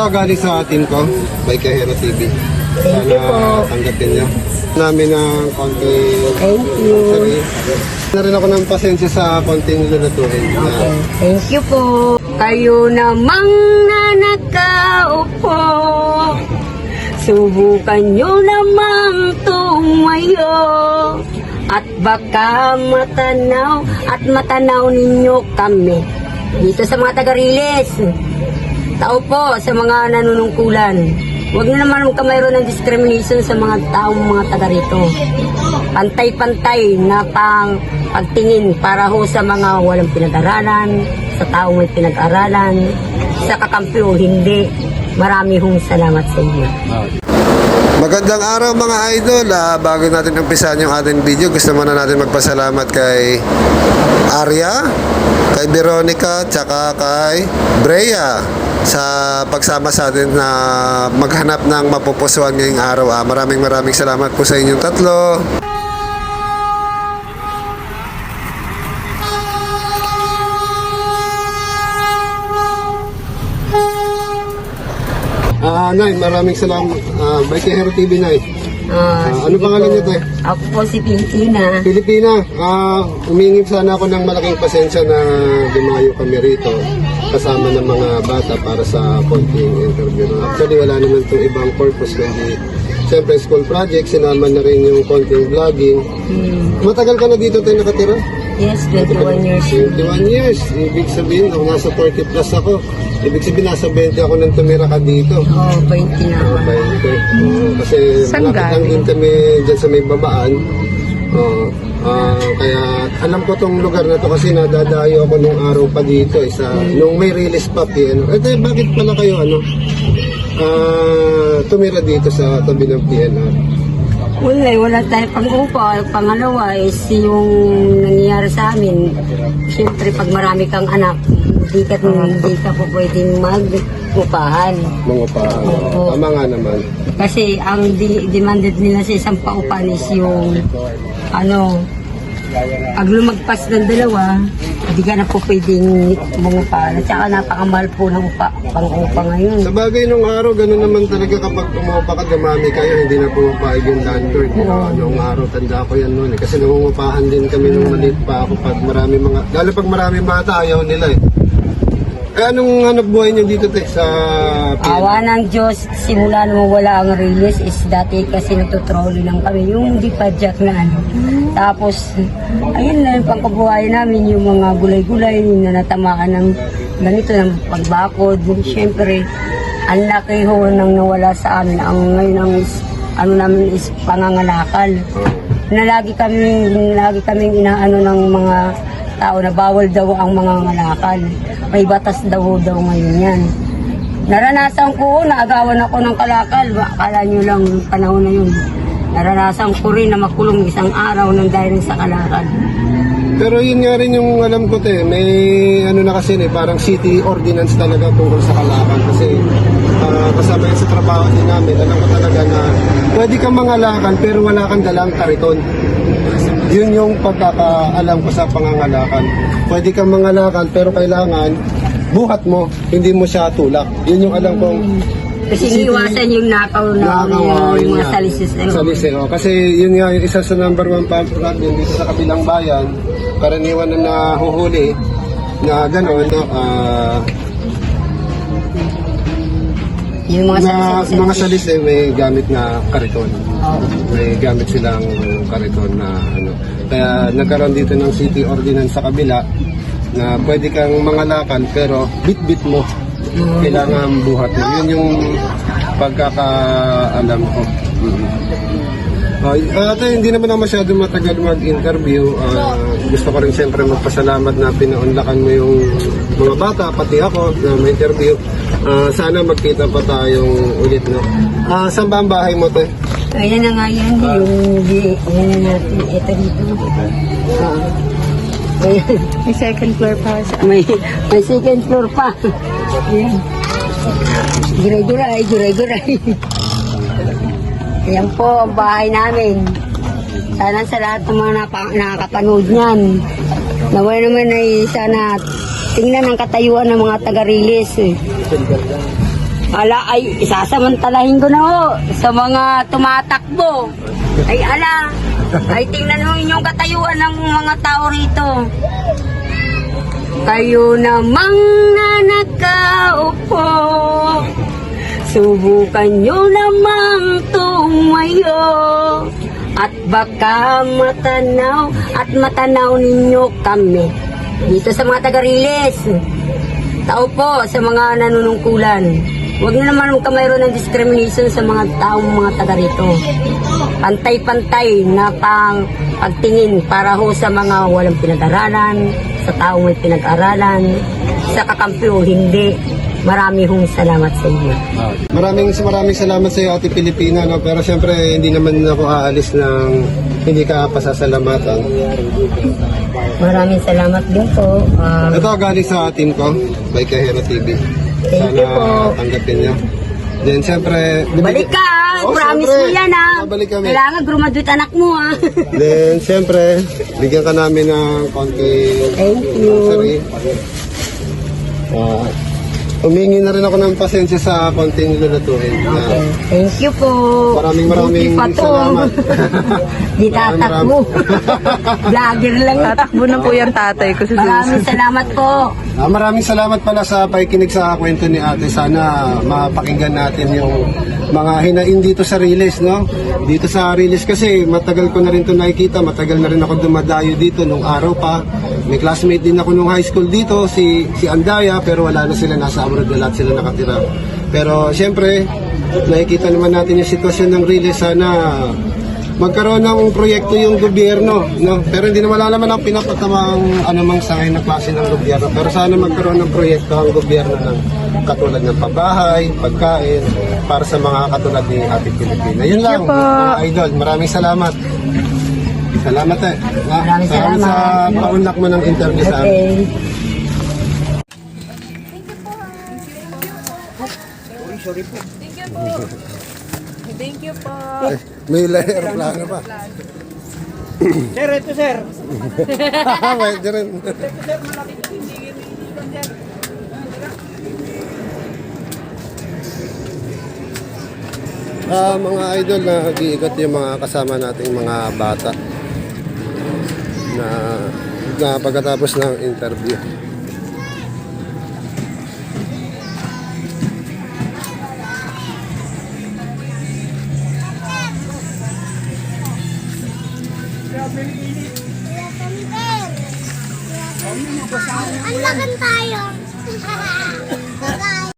Ito galing sa atin ko, by Kahero TV. Thank you po. Sana tanggapin nyo. Namin ng konti. Thank you. Na rin ako ng pasensya sa konting lulutuin. Okay. Thank you po. Kayo namang na nakaupo. Subukan nyo namang tumayo. At baka matanaw at matanaw ninyo kami. Dito sa mga taga-riles. Tao po sa mga nanunungkulan. Huwag na naman kamayroon ng discrimination sa mga taong mga taga rito. Pantay-pantay na pang pagtingin para ho sa mga walang pinag-aralan, sa taong may pinag-aralan, sa kakampi o hindi. Marami hong salamat sa inyo. Magandang araw mga idol. Ah, bago natin umpisahan yung ating video, gusto muna natin magpasalamat kay Arya, kay Veronica, tsaka kay Brea sa pagsama sa atin na maghanap ng mapupusuan ngayong araw. Ah, maraming maraming salamat po sa inyong tatlo. Ah, Nay, maraming salamat. Ah, by Hero TV, Nay. Ah, Ah, ano sige pangalan po. niyo, te? Ako po si Pintina. Pilipina, ah, umingin sana ako ng malaking pasensya na dumayo kami rito kasama ng mga bata para sa konting interview. Actually, wala naman itong ibang purpose kundi Siyempre, school project, sinama na rin yung konting vlogging. Hmm. Matagal ka na dito tayo nakatira? Yes, 21 years. 21 years. Ibig sabihin, kung nasa 40 plus ako, ibig sabihin, nasa 20 ako nang tumira ka dito. Oh, 20 na ako. Okay, okay. Oo, kasi malapit lang din kami dyan sa may babaan. Oo. Ah, kaya alam ko tong lugar na to kasi nadadayo ako nung araw pa dito eh, sa, nung may release pa PNR. Eh, bakit pala kayo ano? Ah, tumira dito sa tabi ng PNR. Wala, eh, wala tayo pang-upa. Pangalawa is yung nangyayari sa amin. Siyempre, pag marami kang anak, hindi ka, hindi ka po pwedeng mag-upahan. Pa, Oo. tama nga naman. Kasi ang di- demanded nila sa isang paupan is yung ano, pag lumagpas ng dalawa, hindi ka na po pwedeng mangupahan. At saka napakamahal po ng upa, pang-upa ngayon. Sa bagay nung araw, gano'n naman talaga kapag umupa ka, dumami kayo, hindi na pumapayag yung landlord. You know, nung araw, tanda ko yan noon eh. Kasi nangungupahan din kami nung maliit pa ako pag marami mga, lalo pag marami bata, ayaw nila eh. Eh, anong hanap buhay niyo dito, te, sa? Awa ng Diyos, simula nung wala ang release is dati kasi natutrolly lang kami, yung di padjak na ano. Tapos, ayun na yung pangkabuhay namin, yung mga gulay-gulay na natamaan ng ganito, ng pagbakod. Siyempre, ang laki ho nang nawala sa amin. Ang ngayon ang is, ano namin is pangangalakal. Na lagi kami, lagi kaming inaano ng mga tao na bawal daw ang mga ngalakal. May batas daw daw ngayon yan. Naranasan ko, naagawan ako ng kalakal. Akala nyo lang panahon na yun. Naranasan ko rin na makulong isang araw ng dahil sa kalakal. Pero yun nga rin yung alam ko, te, may ano na kasi, eh, parang city ordinance talaga tungkol sa kalakan. Kasi ah, kasama yan sa trabaho din namin, alam ko talaga na pwede kang mangalakan pero wala kang dalang kariton. Yun yung pagkakaalam ko sa pangangalakan. Pwede kang mangalakan pero kailangan buhat mo, hindi mo siya tulak. Yun yung alam kong Kasi iniwasan yung nakaw na Nakakawa, yung yun mga salisis na yun. Salisi, oh. Kasi yun nga yung isa sa number one pump yun dito sa kabilang bayan. Karaniwan na nahuhuli na gano'n, no, ah, Yung mga na salisis. mga salis eh, may gamit na kariton. Oo. May gamit silang kariton na ano. Kaya nagkaroon dito ng city ordinance sa kabila na pwede kang mangalakan pero bit-bit mo. Kailangan buhat mo. Yun yung pagkakaalam ko. Mhm. Uh, ate, hindi naman ako masyado matagal mag-interview. Ah, gusto ko rin siyempre magpasalamat na pinaunlakan mo yung mga bata, pati ako na ma-interview. Ah, sana magkita pa tayong ulit. No? Ah, saan ba ang bahay mo, te? Ayan na nga yan, yung di, yan na natin, ito dito. Oo. Ayan. May second floor pa sa May, may second floor pa. Ayan. Guray-guray, guray-guray. Ayan po ang bahay namin. Sana sa lahat ng mga napa- nakakapanood niyan. Naway naman ay sana tingnan ang katayuan ng mga taga-release. Eh. Ala ay isasamantalahin ko na ho sa mga tumatakbo. Ay ala, ay tingnan mo inyong katayuan ng mga tao rito. Kayo namang na nakaupo Subukan nyo namang tumayo. At baka matanaw At matanaw ninyo kami. Dito sa mga taga-riles. Tao po sa mga nanunungkulan. Huwag nyo naman kamayroon ng discrimination sa mga taong mga taga rito. Pantay-pantay na pang pagtingin para ho sa mga walang pinag-aralan, sa taong may pinag-aralan, sa kakampi o hindi. Marami hong salamat sa inyo. Maraming maraming salamat sa iyo Ate Pilipina no pero syempre hindi naman ako aalis ng hindi ka pasasalamatan. Maraming salamat din po. Um, Ito galing sa team ko, by Kahero TV. Thank you po. tanggapin niyo. Then syempre, balik ka, ah. Oo, promise syempre. mo yan ha. Babalik kami. Kailangan graduate anak mo ha. Then syempre, bigyan ka namin ng konti Thank you. grocery. Ah, Humingi na rin ako ng pasensya sa konting lulutuin. Okay. Thank you po. Maraming maraming Buti pa to. salamat. Di tatakbo. Vlogger lang. Tatakbo na po yung tatay ko sa Maraming salamat po. Ah, maraming salamat pala sa pakikinig sa kwento ni ate. Sana mapakinggan natin yung mga hinain dito sa Riles, no? Dito sa Riles kasi matagal ko na rin to nakikita. Matagal na rin ako dumadayo dito nung araw pa. May classmate din ako nung high school dito, si, si Andaya, pero wala na sila. Nasa abroad na lahat sila nakatira. Pero siyempre, nakikita naman natin yung sitwasyon ng Riles. Sana magkaroon ng proyekto yung gobyerno, no? Pero hindi na wala naman ang pinapatamang anumang sangay na klase ng gobyerno. Pero sana magkaroon ng proyekto ang gobyerno ng katulad ng pabahay, pagkain, para sa mga katulad ni Ate Pilipina. Yun lang, mga idol. Maraming salamat. Salamat eh. Ah, Maraming salamat. sa paunlak mo ng interview sa amin. Okay. Thank you po. Ay, may aeroplano pa. Sir, ito sir. Pwede rin. Ah, mga idol na nag-iikot yung mga kasama nating mga bata na, na pagkatapos ng interview. Ano Ang maganda.